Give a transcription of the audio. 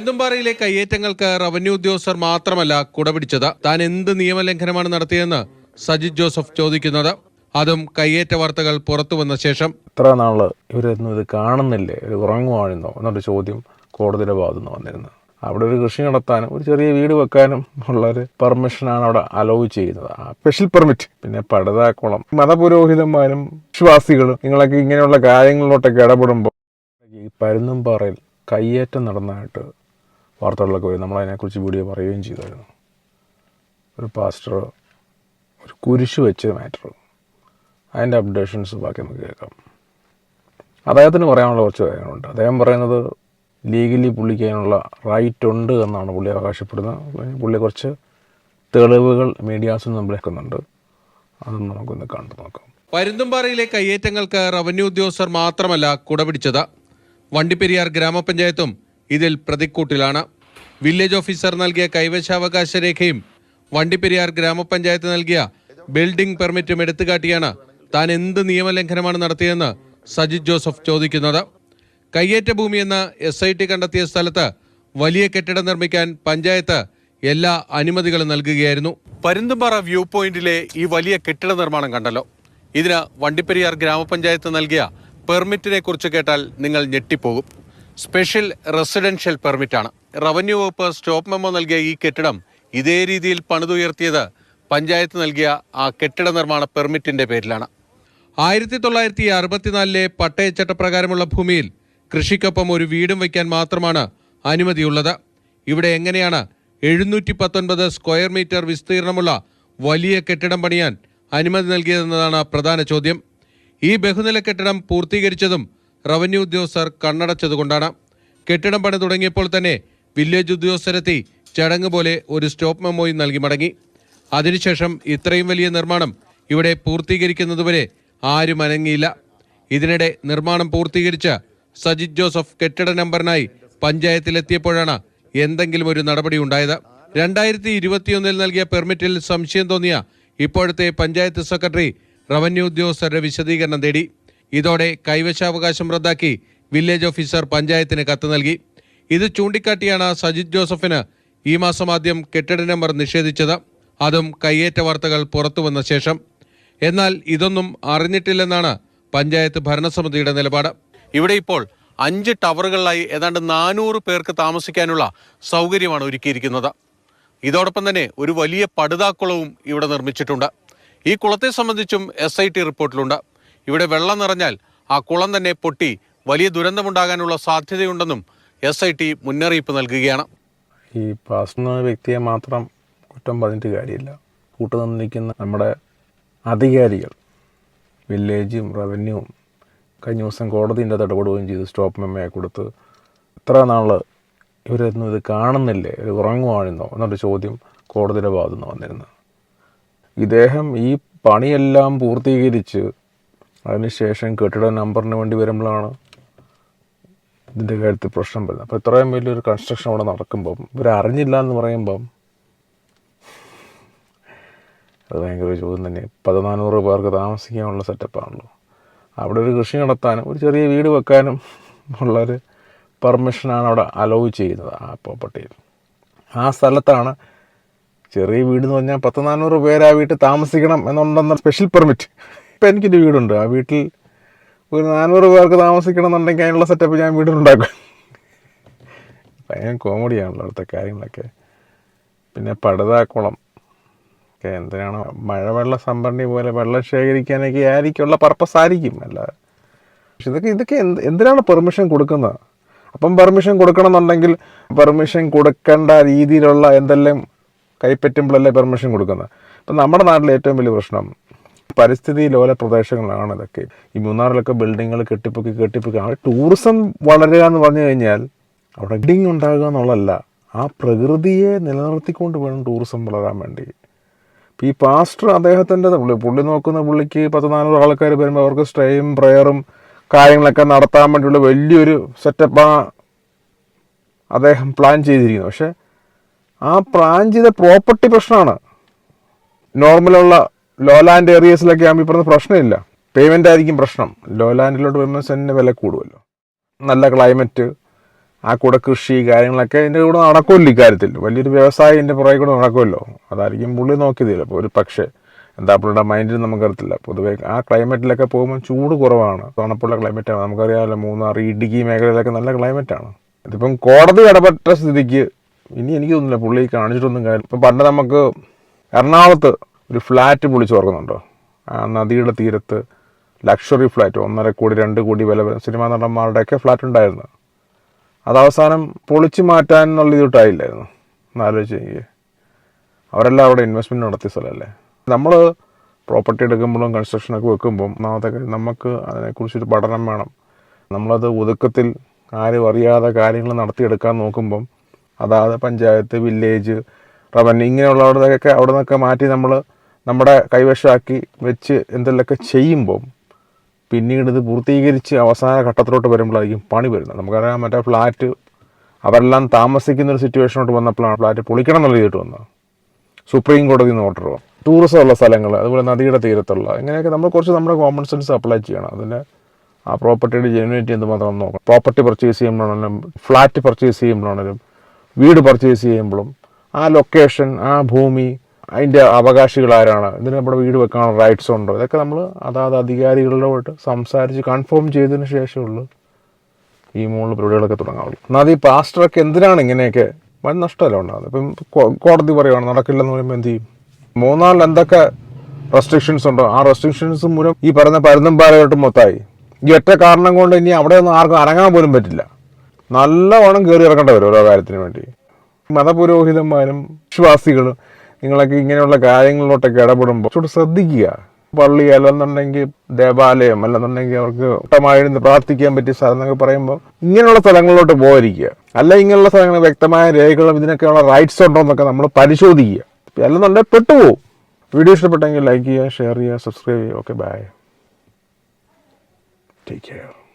പരുന്തുംപാറയിലെ കയ്യേറ്റങ്ങൾക്ക് revenue ഉദ്യോഗസ്ഥർ മാത്രമല്ല കുടപിടിച്ചത്. താൻ എന്ത് നിയമലംഘനമാണ് നടത്തിയതെന്ന് സജിത് ജോസഫ് ചോദിക്കുന്നത്. അതും കയ്യേറ്റ വാർത്തകൾ പുറത്തു വന്ന ശേഷം. ഇത്ര നാൾ ഇവരൊന്നും ഇത് കാണുന്നില്ലേ? ഒരു ഉറങ്ങുവാണെന്നോ? എന്നൊരു ചോദ്യം കോടതിയുടെ ഭാഗത്തു നിന്ന് അവിടെ ഒരു കൃഷി നടത്താനും ഒരു ചെറിയ വീട് വെക്കാനും ഉള്ള ഒരു പെർമിഷനാണ് അവിടെ അലോവ് ചെയ്യുന്നത്. സ്പെഷ്യൽ പെർമിറ്റ് പിന്നെ പടുതാക്കുളം. മതപുരോഹിതന്മാരും വിശ്വാസികളും നിങ്ങളൊക്കെ ഇങ്ങനെയുള്ള കാര്യങ്ങളിലോട്ടൊക്കെ ഇടപെടുമ്പോൾ ഈ പരുന്നുംപാറയിൽ കയ്യേറ്റം നടന്നതായിട്ട് വാർത്തകളിലൊക്കെ വരും. നമ്മളതിനെക്കുറിച്ച് വീഡിയോ പറയുകയും ചെയ്തായിരുന്നു. ഒരു പാസ്റ്റർ ഒരു കുരിശ് വെച്ച മാറ്റർ അതിന്റെ അപ്ഡേഷൻസ് ബാക്കി നമുക്ക് കേൾക്കാം. അദ്ദേഹത്തിന് പറയാനുള്ള കുറച്ച് കാര്യങ്ങളുണ്ട്. അദ്ദേഹം പറയുന്നത് ലീഗലി പുള്ളിക്ക് അതിനുള്ള റൈറ്റ് ഉണ്ട് എന്നാണ് പുള്ളി അവകാശപ്പെടുന്നത്. പുള്ളി കുറച്ച് തെളിവുകൾ മീഡിയാസിൽ നിന്ന് വിളിക്കുന്നുണ്ട് അതൊന്ന് നമുക്കൊന്ന് കണ്ടു നോക്കാം. പരുന്തുംപാറയിലെ കയ്യേറ്റങ്ങൾക്ക് റവന്യൂ ഉദ്യോഗസ്ഥർ മാത്രമല്ല കുടപിടിച്ചത്. വണ്ടിപ്പെരിയാർ ഗ്രാമപഞ്ചായത്തും ഇതിൽ പ്രതിക്കൂട്ടിലാണ്. വില്ലേജ് ഓഫീസർ നൽകിയ കൈവശാവകാശ രേഖയും വണ്ടിപ്പെരിയാർ ഗ്രാമപഞ്ചായത്ത് നൽകിയ ബിൽഡിംഗ് പെർമിറ്റും എടുത്തുകാട്ടിയാണ് താൻ എന്ത് നിയമലംഘനമാണ് നടത്തിയതെന്ന് സജിത് ജോസഫ് ചോദിക്കുന്നത്. കയ്യേറ്റ ഭൂമിയെന്ന് എസ് ഐ ടി കണ്ടെത്തിയ സ്ഥലത്ത് വലിയ കെട്ടിടം നിർമ്മിക്കാൻ പഞ്ചായത്ത് എല്ലാ അനുമതികളും നൽകുകയായിരുന്നു. പരുന്തുംപാറ വ്യൂ പോയിന്റിലെ ഈ വലിയ കെട്ടിട നിർമ്മാണം കണ്ടല്ലോ. ഇതിന് വണ്ടിപ്പെരിയാർ ഗ്രാമപഞ്ചായത്ത് നൽകിയ പെർമിറ്റിനെ കുറിച്ച് കേട്ടാൽ നിങ്ങൾ ഞെട്ടിപ്പോകും. സ്പെഷ്യൽ റെസിഡൻഷ്യൽ പെർമിറ്റാണ്. റവന്യൂ വകുപ്പ് സ്റ്റോപ്പ് മെമ്മോ നൽകിയ ഈ കെട്ടിടം ഇതേ രീതിയിൽ പണിതുയർത്തിയത് പഞ്ചായത്ത് നൽകിയ ആ കെട്ടിട നിർമ്മാണ പെർമിറ്റിന്റെ പേരിലാണ്. ആയിരത്തി തൊള്ളായിരത്തി അറുപത്തിനാലിലെ പട്ടയച്ചട്ടപ്രകാരമുള്ള ഭൂമിയിൽ കൃഷിക്കൊപ്പം ഒരു വീടും വയ്ക്കാൻ മാത്രമാണ് അനുമതിയുള്ളത്. ഇവിടെ എങ്ങനെയാണ് എഴുന്നൂറ്റി പത്തൊൻപത് സ്ക്വയർ മീറ്റർ വിസ്തീർണമുള്ള വലിയ കെട്ടിടം പണിയാൻ അനുമതി നൽകിയതെന്നതാണ് പ്രധാന ചോദ്യം. ഈ ബഹുനില കെട്ടിടം പൂർത്തീകരിച്ചതും റവന്യൂ ഉദ്യോഗസ്ഥർ കണ്ണടച്ചതുകൊണ്ടാണ്. കെട്ടിടം പണി തുടങ്ങിയപ്പോൾ തന്നെ വില്ലേജ് ഉദ്യോഗസ്ഥരെത്തി ചടങ്ങ് പോലെ ഒരു സ്റ്റോപ്പ് മെമ്മോയും നൽകി മടങ്ങി. അതിനുശേഷം ഇത്രയും വലിയ നിർമ്മാണം ഇവിടെ പൂർത്തീകരിക്കുന്നതുവരെ ആരും അനങ്ങിയില്ല. ഇതിനിടെ നിർമ്മാണം പൂർത്തീകരിച്ച സജിത് ജോസഫ് കെട്ടിട നമ്പറിനായി പഞ്ചായത്തിലെത്തിയപ്പോഴാണ് എന്തെങ്കിലും ഒരു നടപടി ഉണ്ടായത്. രണ്ടായിരത്തി ഇരുപത്തിയൊന്നിൽ നൽകിയ പെർമിറ്റിൽ സംശയം തോന്നിയ ഇപ്പോഴത്തെ പഞ്ചായത്ത് സെക്രട്ടറി റവന്യൂ ഉദ്യോഗസ്ഥരുടെ വിശദീകരണം തേടി. ഇതോടെ കൈവശാവകാശം റദ്ദാക്കി വില്ലേജ് ഓഫീസർ പഞ്ചായത്തിന് കത്ത് നൽകി. ഇത് ചൂണ്ടിക്കാട്ടിയാണ് സജിത് ജോസഫിന് ഈ മാസം ആദ്യം കെട്ടിട നമ്പർ നിഷേധിച്ചത്. അതും കയ്യേറ്റ വാർത്തകൾ പുറത്തു വന്ന ശേഷം. എന്നാൽ ഇതൊന്നും അറിഞ്ഞിട്ടില്ലെന്നാണ് പഞ്ചായത്ത് ഭരണസമിതിയുടെ നിലപാട്. ഇവിടെ ഇപ്പോൾ അഞ്ച് ടവറുകളിലായി ഏതാണ്ട് നാനൂറ് പേർക്ക് താമസിക്കാനുള്ള സൗകര്യമാണ് ഒരുക്കിയിരിക്കുന്നത്. ഇതോടൊപ്പം തന്നെ ഒരു വലിയ പടുതാക്കുളവും ഇവിടെ നിർമ്മിച്ചിട്ടുണ്ട്. ഈ കുളത്തെ സംബന്ധിച്ചും എസ് ഐ ടി റിപ്പോർട്ടിലുണ്ട്. ഇവിടെ വെള്ളം നിറഞ്ഞാൽ ആ കുളം തന്നെ പൊട്ടി വലിയ ദുരന്തമുണ്ടാകാനുള്ള സാധ്യതയുണ്ടെന്നും എസ് ഐ ടി മുന്നറിയിപ്പ് നൽകുകയാണ്. ഈ പാസ്ന വ്യക്തിയെ മാത്രം കുറ്റം പറഞ്ഞിട്ട് കാര്യമില്ല. കൂട്ടുനിന്ന് നിൽക്കുന്ന നമ്മുടെ അധികാരികൾ വില്ലേജും റവന്യൂവും കഴിഞ്ഞ ദിവസം കോടതിന്റെ ഇടപെടുകയും ചെയ്തു. സ്റ്റോപ്പ് മെമ്മയെ കൊടുത്ത്. ഇത്ര നാൾ ഇവരൊന്നും ഇത് കാണുന്നില്ലേ? ഇത് ഉറങ്ങുവാണെന്നോ? എന്നൊരു ചോദ്യം കോടതിയുടെ ഭാഗത്തുനിന്ന് വന്നിരുന്നത് വന്നിരുന്നു. ഇദ്ദേഹം ഈ പണിയെല്ലാം പൂർത്തീകരിച്ച് അതിനുശേഷം കെട്ടിട നമ്പറിന് വേണ്ടി വരുമ്പോഴാണ് ഇതിന്റെ കാര്യത്തിൽ പ്രശ്നം വരുന്നത്. അപ്പോൾ ഇത്രയും വലിയൊരു കൺസ്ട്രക്ഷൻ അവിടെ നടക്കുമ്പം ഇവർ അറിഞ്ഞില്ല എന്ന് പറയുമ്പം അത് ഭയങ്കര ചോദ്യം തന്നെ പതിനാനൂറ് പേർക്ക് താമസിക്കാനുള്ള സെറ്റപ്പാണല്ലോ അവിടെ ഒരു കൃഷി നടത്താനും ഒരു ചെറിയ വീട് വെക്കാനും ഉള്ളൊരു പെർമിഷനാണ് അവിടെ അലോവ് ചെയ്യുന്നത് ആ പ്രോപ്പർട്ടിയിൽ ആ സ്ഥലത്താണ് ചെറിയ വീട് എന്ന് പറഞ്ഞാൽ പത്ത് നാനൂറ് പേര് ആ വീട്ടിൽ താമസിക്കണം എന്നുണ്ടെന്ന സ്പെഷ്യൽ പെർമിറ്റ് ഇപ്പം എനിക്കൊരു വീടുണ്ട്. ആ വീട്ടിൽ ഒരു നാനൂറ് പേർക്ക് താമസിക്കണം എന്നുണ്ടെങ്കിൽ അതിനുള്ള സെറ്റപ്പ് ഞാൻ വീട്ടിലുണ്ടാക്കും. ഭയങ്കര കോമഡിയാണല്ലോ അവിടുത്തെ കാര്യങ്ങളൊക്കെ. പിന്നെ പടുതാക്കുളം. ഒക്കെ എന്തിനാണ് മഴവെള്ള സംഭരണി പോലെ വെള്ളം ശേഖരിക്കാനൊക്കെ ആയിരിക്കുള്ള പർപ്പസ് ആയിരിക്കും. അല്ല പക്ഷെ ഇതൊക്കെ ഇതൊക്കെ എന്ത് എന്തിനാണ് പെർമിഷൻ കൊടുക്കുന്നത്? അപ്പം പെർമിഷൻ കൊടുക്കണം എന്നുണ്ടെങ്കിൽ പെർമിഷൻ കൊടുക്കേണ്ട രീതിയിലുള്ള എന്തെല്ലാം കൈപ്പറ്റുമ്പോഴല്ലേ പെർമിഷൻ കൊടുക്കുന്നത്? ഇപ്പം നമ്മുടെ നാട്ടിലെ ഏറ്റവും വലിയ പ്രശ്നം പരിസ്ഥിതി ലോല പ്രദേശങ്ങളാണ് ഇതൊക്കെ. ഈ മൂന്നാറിലൊക്കെ ബിൽഡിങ്ങുകൾ കെട്ടിപ്പൊക്കി കെട്ടിപ്പൊക്കി. ആ ടൂറിസം വളരുക എന്ന് പറഞ്ഞു കഴിഞ്ഞാൽ അവിടെ ബിൽഡിങ് ഉണ്ടാകുക എന്നുള്ളതല്ല. ആ പ്രകൃതിയെ നിലനിർത്തിക്കൊണ്ട് വേണം ടൂറിസം വളരാൻ വേണ്ടി. ഇപ്പം ഈ പാസ്റ്റർ അദ്ദേഹത്തിന്റെ പുള്ളി പുള്ളി നോക്കുന്ന പുള്ളിക്ക് പത്ത് നാനൂറ് ആൾക്കാർ വരുമ്പോൾ അവർക്ക് സ്റ്റേയും പ്രെയറും കാര്യങ്ങളൊക്കെ നടത്താൻ വേണ്ടിയുള്ള വലിയൊരു സെറ്റപ്പാണ് അദ്ദേഹം പ്ലാൻ ചെയ്തിരിക്കുന്നത് പക്ഷേ ആ പ്ലാൻ ചെയ്ത പ്രോപ്പർട്ടി പ്രശ്നമാണ്. നോർമലുള്ള ലോലാൻഡ് ഏരിയസിലൊക്കെ ആകുമ്പോൾ ഇപ്പം പ്രശ്നമില്ല. പേയ്മെന്റ് ആയിരിക്കും പ്രശ്നം. ലോ ലാൻഡിലോട്ട് വരുമ്പോൾ സെന്റിന് വില കൂടുമല്ലോ നല്ല ക്ലൈമറ്റ് ആ കൂടെ കൃഷി കാര്യങ്ങളൊക്കെ ഇതിന്റെ കൂടെ നടക്കുമല്ലോ ഇക്കാര്യത്തിൽ. വലിയൊരു വ്യവസായം ഇതിന്റെ പുറകെ കൂടെ നടക്കുമല്ലോ അതായിരിക്കും പുള്ളി നോക്കിയതില്ല അപ്പോൾ ഒരു പക്ഷേ എന്താ പുള്ളിയുടെ മൈൻഡിൽ നമുക്കറിയത്തില്ല. പൊതുവേ ആ ക്ലൈമറ്റിലൊക്കെ പോകുമ്പോൾ ചൂട് കുറവാണ്. തണുപ്പുള്ള ക്ലൈമറ്റാണ് നമുക്കറിയാമല്ലോ മൂന്നാർ ഇടുക്കി മേഖലയിലൊക്കെ നല്ല ക്ലൈമറ്റാണ് ഇതിപ്പം കോടതി ഇടപെട്ട സ്ഥിതിക്ക് ഇനി എനിക്ക് തോന്നുന്നില്ല പുള്ളി കാണിച്ചിട്ടൊന്നും കാര്യം ഇപ്പം പണ്ട് നമുക്ക് എറണാകുളത്ത് ഒരു ഫ്ലാറ്റ് പൊളിച്ച് ഓർക്കുന്നുണ്ടോ? ആ നദിയുടെ തീരത്ത് ലക്ഷറി ഫ്ലാറ്റ് ഒന്നര കോടി രണ്ട് കോടി വില സിനിമാ നടന്മാരുടെയൊക്കെ ഫ്ലാറ്റ് ഉണ്ടായിരുന്നു. അത് അവസാനം പൊളിച്ചു മാറ്റാൻ എന്നുള്ള ഇതിട്ടായില്ലായിരുന്നു എന്നാലോചിച്ച് എനിക്ക് അവരെല്ലാം അവിടെ ഇൻവെസ്റ്റ്മെന്റ് നടത്തിയ സ്ഥലമല്ലേ? നമ്മൾ പ്രോപ്പർട്ടി എടുക്കുമ്പോഴും കൺസ്ട്രക്ഷനൊക്കെ വെക്കുമ്പം ഒന്നാമത്തെ നമുക്ക് അതിനെക്കുറിച്ചൊരു പഠനം വേണം. നമ്മളത് ഒതുക്കത്തിൽ ആരും അറിയാതെ കാര്യങ്ങൾ നടത്തിയെടുക്കാൻ നോക്കുമ്പം അതാത് പഞ്ചായത്ത് വില്ലേജ് റവന്യൂ ഇങ്ങനെയുള്ളവരുടെയൊക്കെ അവിടെ നിന്നൊക്കെ മാറ്റി നമ്മൾ നമ്മുടെ കൈവശമാക്കി വെച്ച് എന്തെങ്കിലുമൊക്കെ ചെയ്യുമ്പം പിന്നീട് ഇത് പൂർത്തീകരിച്ച് അവസാന ഘട്ടത്തിലോട്ട് വരുമ്പോഴായിരിക്കും പണി വരുന്നത്. നമുക്കറിയാം മറ്റേ ഫ്ലാറ്റ് അവരെല്ലാം താമസിക്കുന്ന ഒരു സിറ്റുവേഷനോട്ട് വന്നപ്പോഴാണ് ഫ്ലാറ്റ് പൊളിക്കണം എന്നുള്ള രീതിയിട്ട് വന്നത്. സുപ്രീം കോടതി നിന്ന് ഓർഡർ ടൂറിസം ഉള്ള സ്ഥലങ്ങൾ അതുപോലെ നദിയുടെ തീരത്തുള്ള ഇങ്ങനെയൊക്കെ നമ്മൾ കുറച്ച് നമ്മുടെ കോമൺ സെൻസ് അപ്ലൈ ചെയ്യണം. അതിന് ആ പ്രോപ്പർട്ടിയുടെ ജെനുവിനിറ്റി എന്തുമാത്രം നോക്കണം. പ്രോപ്പർട്ടി പർച്ചേസ് ചെയ്യുമ്പോഴാണെങ്കിലും ഫ്ലാറ്റ് പർച്ചേസ് ചെയ്യുമ്പോഴാണെങ്കിലും വീട് പർച്ചേസ് ചെയ്യുമ്പോഴും ആ ലൊക്കേഷൻ ആ ഭൂമി അതിന്റെ അവകാശികൾ ആരാണ്? ഇതിന് നമ്മുടെ വീട് വെക്കാനുള്ള റൈറ്റ്സ് ഉണ്ടോ? ഇതൊക്കെ നമ്മൾ അതാത് അധികാരികളോട്ട് സംസാരിച്ച് കൺഫേം ചെയ്തതിന് ശേഷമുള്ളൂ ഈ മൂന്ന് പരിപാടികളൊക്കെ തുടങ്ങാവുള്ളൂ. എന്നാൽ ഈ പാസ്റ്ററൊക്കെ എന്തിനാണ് ഇങ്ങനെയൊക്കെ വൻ നഷ്ടമല്ല ഉണ്ടാകുന്നത്? ഇപ്പം കോടതി പറയുവാണ് നടക്കില്ലെന്ന് പറയുമ്പോൾ എന്ത് ചെയ്യും? മൂന്നാളിൽ എന്തൊക്കെ റെസ്ട്രിക്ഷൻസ് ഉണ്ടോ? ആ റെസ്ട്രിക്ഷൻസ് മൂലം ഈ പറയുന്ന പരുന്നും പാലയോട്ടും മൊത്തമായി. ഈ ഒറ്റ കാരണം കൊണ്ട് ഇനി അവിടെ ഒന്നും ആർക്കും അനങ്ങാൻ പോലും പറ്റില്ല. നല്ലവണ്ണം കയറി ഇറക്കേണ്ടി വരും ഓരോ കാര്യത്തിന് വേണ്ടി. മതപുരോഹിതന്മാരും വിശ്വാസികളും നിങ്ങളൊക്കെ ഇങ്ങനെയുള്ള കാര്യങ്ങളിലോട്ടൊക്കെ ഇടപെടുമ്പോൾ ചൂട് ശ്രദ്ധിക്കുക. പള്ളി അല്ലെന്നുണ്ടെങ്കിൽ ദേവാലയം അല്ലെന്നുണ്ടെങ്കിൽ അവർക്ക് ഇഷ്ടമായിരുന്നു പ്രാർത്ഥിക്കാൻ പറ്റിയ സ്ഥലം എന്നൊക്കെ പറയുമ്പോൾ ഇങ്ങനെയുള്ള സ്ഥലങ്ങളിലോട്ട് പോയിരിക്കുക. അല്ല ഇങ്ങനെയുള്ള സ്ഥലങ്ങൾ വ്യക്തമായ രേഖകളും ഇതിനൊക്കെയുള്ള റൈറ്റ്സ് ഉണ്ടോ എന്നൊക്കെ നമ്മൾ പരിശോധിക്കുക. അല്ലെന്നുണ്ടെങ്കിൽ പെട്ടുപോകും വീഡിയോ ഇഷ്ടപ്പെട്ടെങ്കിൽ ലൈക്ക് ചെയ്യുക ഷെയർ ചെയ്യുക സബ്സ്ക്രൈബ് ചെയ്യുക. Okay bye take care